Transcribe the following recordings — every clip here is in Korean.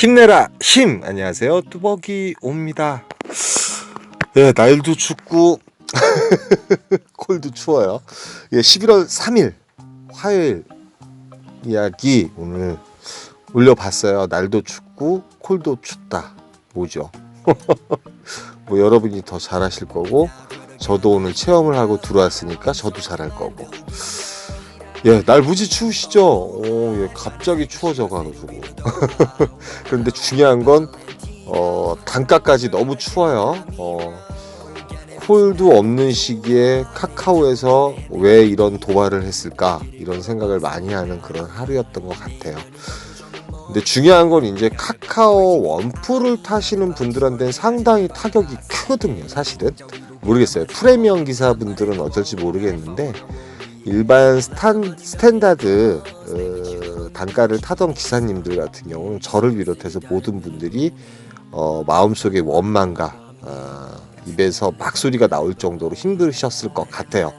힘내라 힘. 안녕하세요. 뚜벅이 옵니다. 예 날도 춥고 콜도 추워요. 예 11월 3일 화요일 이야기 오늘 올려봤어요. 날도 춥고 콜도 춥다. 뭐죠? 뭐 여러분이 더 잘하실 거고 저도 오늘 체험을 하고 들어왔으니까 저도 잘할 거고 예, 날 무지 추우시죠? 오, 예, 갑자기 추워져 가지고. 그런데 중요한 건, 어, 단가까지 너무 추워요. 어, 콜도 없는 시기에 카카오에서 왜 이런 도발을 했을까? 이런 생각을 많이 하는 그런 하루였던 것 같아요. 근데 중요한 건 이제 카카오 원풀을 타시는 분들한테는 상당히 타격이 크거든요, 사실은. 모르겠어요. 프리미엄 기사분들은 어쩔지 모르겠는데, 일반 스탄, 스탠다드 어, 단가를 타던 기사님들 같은 경우는 저를 비롯해서 모든 분들이 어, 마음속에 원망과 어, 입에서 막소리가 나올 정도로 힘드셨을 것 같아요.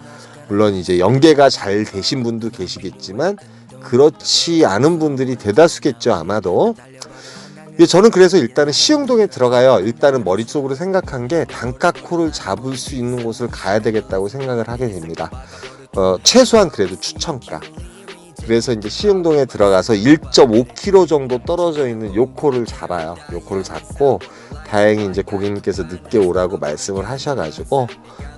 물론 이제 연계가 잘 되신 분도 계시겠지만 그렇지 않은 분들이 대다수겠죠 아마도. 예, 저는 그래서 일단은 시흥동에 들어가요. 일단은 머릿속으로 생각한 게 단가코를 잡을 수 있는 곳을 가야 되겠다고 생각을 하게 됩니다. 어, 최소한 그래도 추천가. 그래서 이제 시흥동에 들어가서 1.5km 정도 떨어져 있는 요코를 잡아요. 요코를 잡고 다행히 이제 고객님께서 늦게 오라고 말씀을 하셔가지고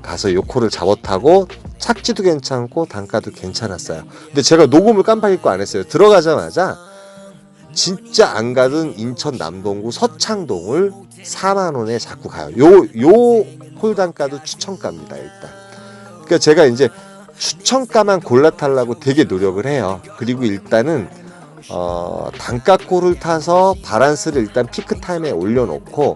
가서 요코를 잡아 타고 착지도 괜찮고 단가도 괜찮았어요. 근데 제가 녹음을 깜빡 잊고 안 했어요. 들어가자마자 진짜 안 가던 인천 남동구 서창동을 4만 원에 자꾸 가요. 요 요 홀단가도 추천가입니다 일단. 그러니까 제가 이제 추천가만 골라 타려고 되게 노력을 해요. 그리고 일단은 어, 단가콜을 타서 바란스를 일단 피크 타임에 올려놓고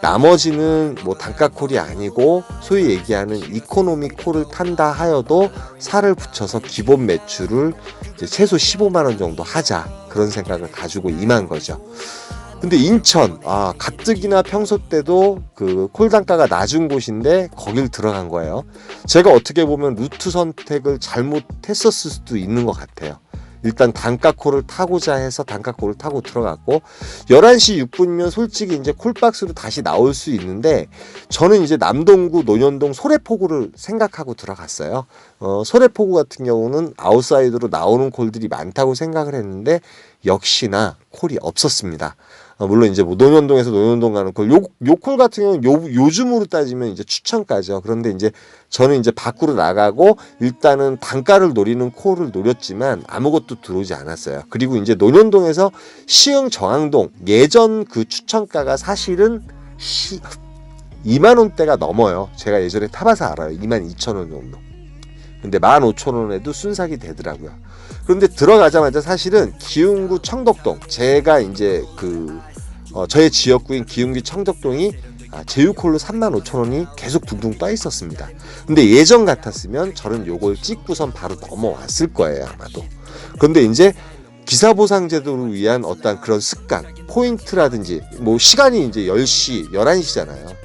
나머지는 뭐 단가콜이 아니고 소위 얘기하는 이코노미 콜을 탄다 하여도 살을 붙여서 기본 매출을 이제 최소 15만 원 정도 하자 그런 생각을 가지고 임한 거죠. 근데 인천 아 가뜩이나 평소 때도 그 콜단가가 낮은 곳인데 거길 들어간 거예요. 제가 어떻게 보면 루트 선택을 잘못했었을 수도 있는 것 같아요. 일단 단가콜을 타고자 해서 단가콜을 타고 들어갔고 11시 6분이면 솔직히 이제 콜박스로 다시 나올 수 있는데 저는 이제 남동구 논현동 소래포구를 생각하고 들어갔어요. 어, 소래포구 같은 경우는 아웃사이드로 나오는 콜들이 많다고 생각을 했는데 역시나 콜이 없었습니다. 어, 물론 이제 뭐 논현동에서 논현동 가는 콜, 요, 요콜 같은 경우는 요, 요즘으로 따지면 이제 추천가죠. 그런데 이제 저는 이제 밖으로 나가고 일단은 단가를 노리는 콜을 노렸지만 아무것도 들어오지 않았어요. 그리고 이제 논현동에서 시흥 정항동 예전 그 추천가가 사실은 시, 2만 원대가 넘어요. 제가 예전에 타봐서 알아요. 2만 2천 원 정도. 근데 15,000원에도 순삭이 되더라고요. 그런데 들어가자마자 사실은 기흥구 청덕동 제가 이제 그 어, 저의 지역구인 기흥구 청덕동이 아, 제휴콜로 3만 5천 원이 계속 둥둥 떠 있었습니다. 근데 예전 같았으면 저는 요걸 찍고선 바로 넘어왔을 거예요 아마도. 그런데 이제 기사보상 제도를 위한 어떤 그런 습관, 포인트라든지 뭐 시간이 이제 10시, 11시잖아요.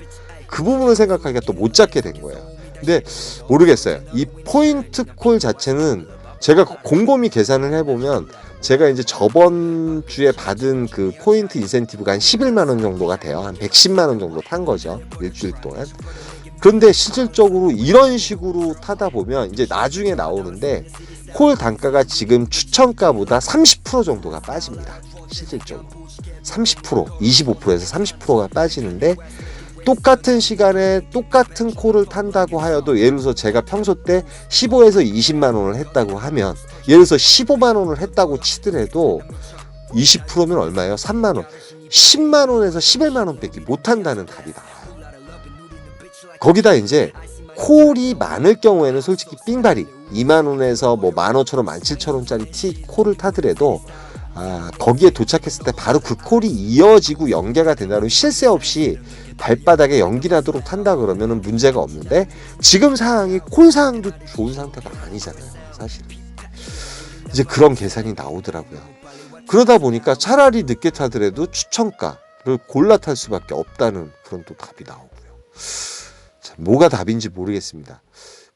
그 부분을 생각하기가 또 못 잡게 된 거예요. 근데 모르겠어요. 이 포인트 콜 자체는 제가 곰곰이 계산을 해보면 제가 이제 저번 주에 받은 그 포인트 인센티브가 한 11만 원 정도가 돼요. 한 110만 원 정도 탄 거죠. 일주일 동안. 그런데 실질적으로 이런 식으로 타다 보면 이제 나중에 나오는데 콜 단가가 지금 추천가보다 30% 정도가 빠집니다. 실질적으로. 30%, 25%에서 30%가 빠지는데 똑같은 시간에 똑같은 콜을 탄다고 하여도 예를 들어서 제가 평소 때 15에서 20만 원을 했다고 하면 예를 들어서 15만 원을 했다고 치더라도 20%면 얼마예요? 3만 원. 10만 원에서 11만 원밖에 못 한다는 답이 나와요. 거기다 이제 콜이 많을 경우에는 솔직히 삥바리 2만 원에서 뭐 15,000원, 17,000원짜리 티 콜을 타더라도 아, 거기에 도착했을 때 바로 그 콜이 이어지고 연계가 된다는 실세 없이 발바닥에 연기 나도록 탄다 그러면은 문제가 없는데 지금 상황이 콜 상황도 좋은 상태가 아니잖아요. 사실은. 이제 그런 계산이 나오더라고요. 그러다 보니까 차라리 늦게 타더라도 추천가를 골라 탈 수밖에 없다는 그런 또 답이 나오고요. 자, 뭐가 답인지 모르겠습니다.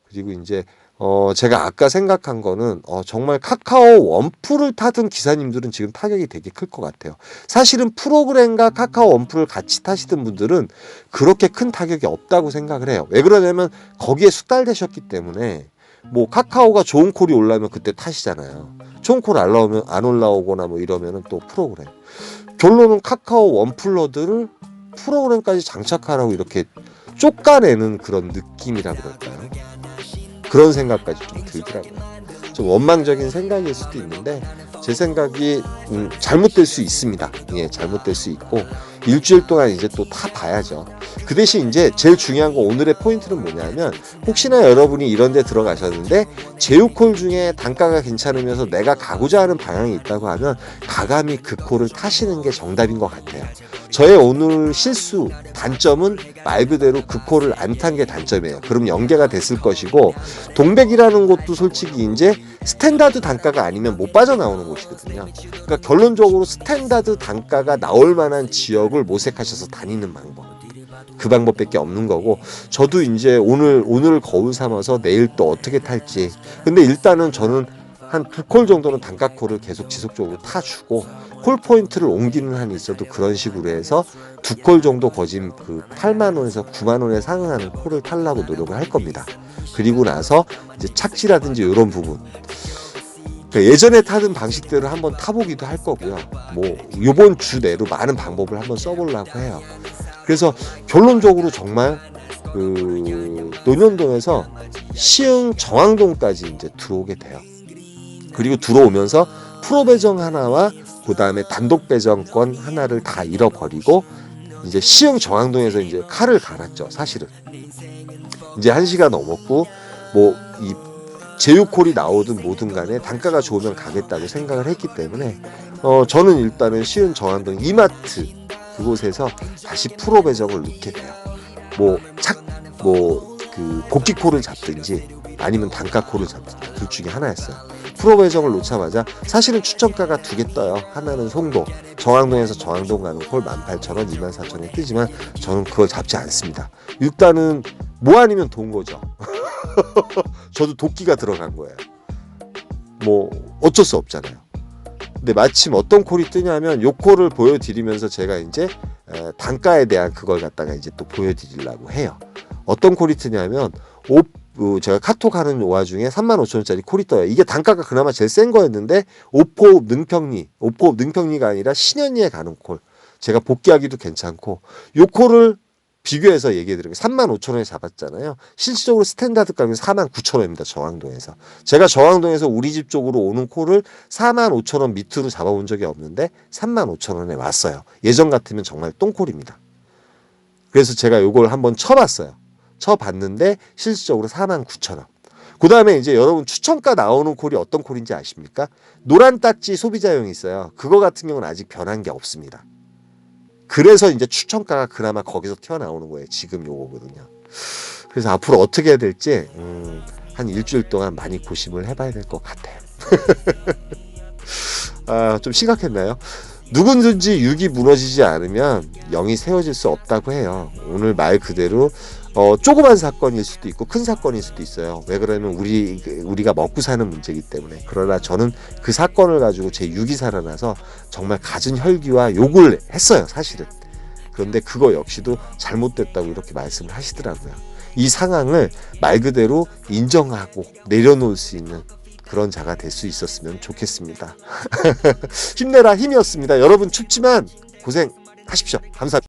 그리고 이제 어 제가 아까 생각한 거는 어 정말 카카오 원풀을 타던 기사님들은 지금 타격이 되게 클 것 같아요. 사실은 프로그램과 카카오 원풀을 같이 타시던 분들은 그렇게 큰 타격이 없다고 생각을 해요. 왜 그러냐면 거기에 숙달되셨기 때문에 뭐 카카오가 좋은 콜이 올라오면 그때 타시잖아요. 좋은 콜 안 올라오면 안 올라오거나 뭐 이러면은 또 프로그램. 결론은 카카오 원플러드를 프로그램까지 장착하라고 이렇게 쫓아내는 그런 느낌이라 그럴까요? 그런 생각까지 좀 들더라고요. 좀 원망적인 생각일 수도 있는데 제 생각이 음, 잘못될 수 있습니다. 예, 잘못될 수 있고 일주일 동안 이제 또타 봐야죠. 그 대신 이제 제일 중요한 거 오늘의 포인트는 뭐냐면 혹시나 여러분이 이런 데 들어가셨는데 제휴콜 중에 단가가 괜찮으면서 내가 가고자 하는 방향이 있다고 하면 가감히 그 콜을 타시는 게 정답인 것 같아요. 저의 오늘 실수 단점은 말 그대로 그 콜을 안탄 게 단점이에요. 그럼 연계가 됐을 것이고 동백이라는 곳도 솔직히 이제 스탠다드 단가가 아니면 못 빠져나오는 곳이거든요. 그러니까 결론적으로 스탠다드 단가가 나올 만한 지역을 모색하셔서 다니는 방법. 그 방법밖에 없는 거고 저도 이제 오늘 오늘 거울 삼아서 내일 또 어떻게 탈지. 근데 일단은 저는 한 두 콜 정도는 단가 콜을 계속 지속적으로 타주고 콜 포인트를 옮기는 한이 있어도 그런 식으로 해서 두 콜 정도 거진 그 8만 원에서 9만 원에 상응하는 콜을 타려고 노력을 할 겁니다. 그리고 나서 이제 착지라든지 이런 부분. 그러니까 예전에 타던 방식대로 한번 타보기도 할 거고요. 뭐 요번 주 내로 많은 방법을 한번 써보려고 해요. 그래서 결론적으로 정말 그 논현동에서 시흥 정왕동까지 이제 들어오게 돼요. 그리고 들어오면서 프로 배정 하나와 그 다음에 단독 배정권 하나를 다 잃어버리고 이제 시흥 정왕동에서 이제 칼을 갈았죠. 사실은 이제 한 시간 넘었고 뭐 이 제휴콜이 나오든 뭐든 간에 단가가 좋으면 가겠다고 생각을 했기 때문에 어 저는 일단은 시흥 정왕동 이마트 그곳에서 다시 프로 배정을 넣게 돼요. 뭐 착 뭐 그 복귀콜을 잡든지 아니면 단가콜을 잡든지 둘 중에 하나였어요. 프로 배정을 놓자마자 사실은 추천가가 두 개 떠요. 하나는 송도, 정왕동에서 정왕동 가는 콜 18,000원, 24,000원에 뜨지만 저는 그걸 잡지 않습니다. 일단은 뭐 아니면 돈 거죠. 저도 도끼가 들어간 거예요. 뭐 어쩔 수 없잖아요. 근데 마침 어떤 콜이 뜨냐면 요 콜을 보여드리면서 제가 이제 에, 단가에 대한 그걸 갖다가 이제 또 보여드리려고 해요. 어떤 콜이 뜨냐면 제가 카톡 하는 와중에 3만 5천 원짜리 콜이 떠요. 이게 단가가 그나마 제일 센 거였는데 오포 능평리, 오포 능평리가 아니라 신현리에 가는 콜. 제가 복귀하기도 괜찮고 요 콜을 비교해서 얘기해 드리면 3만 5천 원에 잡았잖아요. 실질적으로 스탠다드 가격이 4만 9천 원입니다. 정왕동에서. 제가 정왕동에서 우리 집 쪽으로 오는 콜을 4만 5천 원 밑으로 잡아본 적이 없는데 3만 5천 원에 왔어요. 예전 같으면 정말 똥콜입니다. 그래서 제가 요걸 한번 쳐봤어요. 쳐봤는데 실질적으로 4만 9천 원. 그 다음에 이제 여러분 추천가 나오는 콜이 어떤 콜인지 아십니까? 노란 딱지 소비자용이 있어요. 그거 같은 경우는 아직 변한 게 없습니다. 그래서 이제 추천가가 그나마 거기서 튀어나오는 거예요. 지금 요거거든요. 그래서 앞으로 어떻게 해야 될지 음, 한 일주일 동안 많이 고심을 해봐야 될 것 같아요. 아, 좀 심각했나요? 누구든지 육이 무너지지 않으면 영이 세워질 수 없다고 해요. 오늘 말 그대로 어, 조그만 사건일 수도 있고 큰 사건일 수도 있어요. 왜 그러면 우리 우리가 먹고 사는 문제이기 때문에. 그러나 저는 그 사건을 가지고 제 육이 살아나서 정말 갖은 혈기와 욕을 했어요, 사실은. 그런데 그거 역시도 잘못됐다고 이렇게 말씀을 하시더라고요. 이 상황을 말 그대로 인정하고 내려놓을 수 있는 그런 자가 될 수 있었으면 좋겠습니다. 힘내라 힘이었습니다. 여러분 춥지만 고생하십시오. 감사합니다.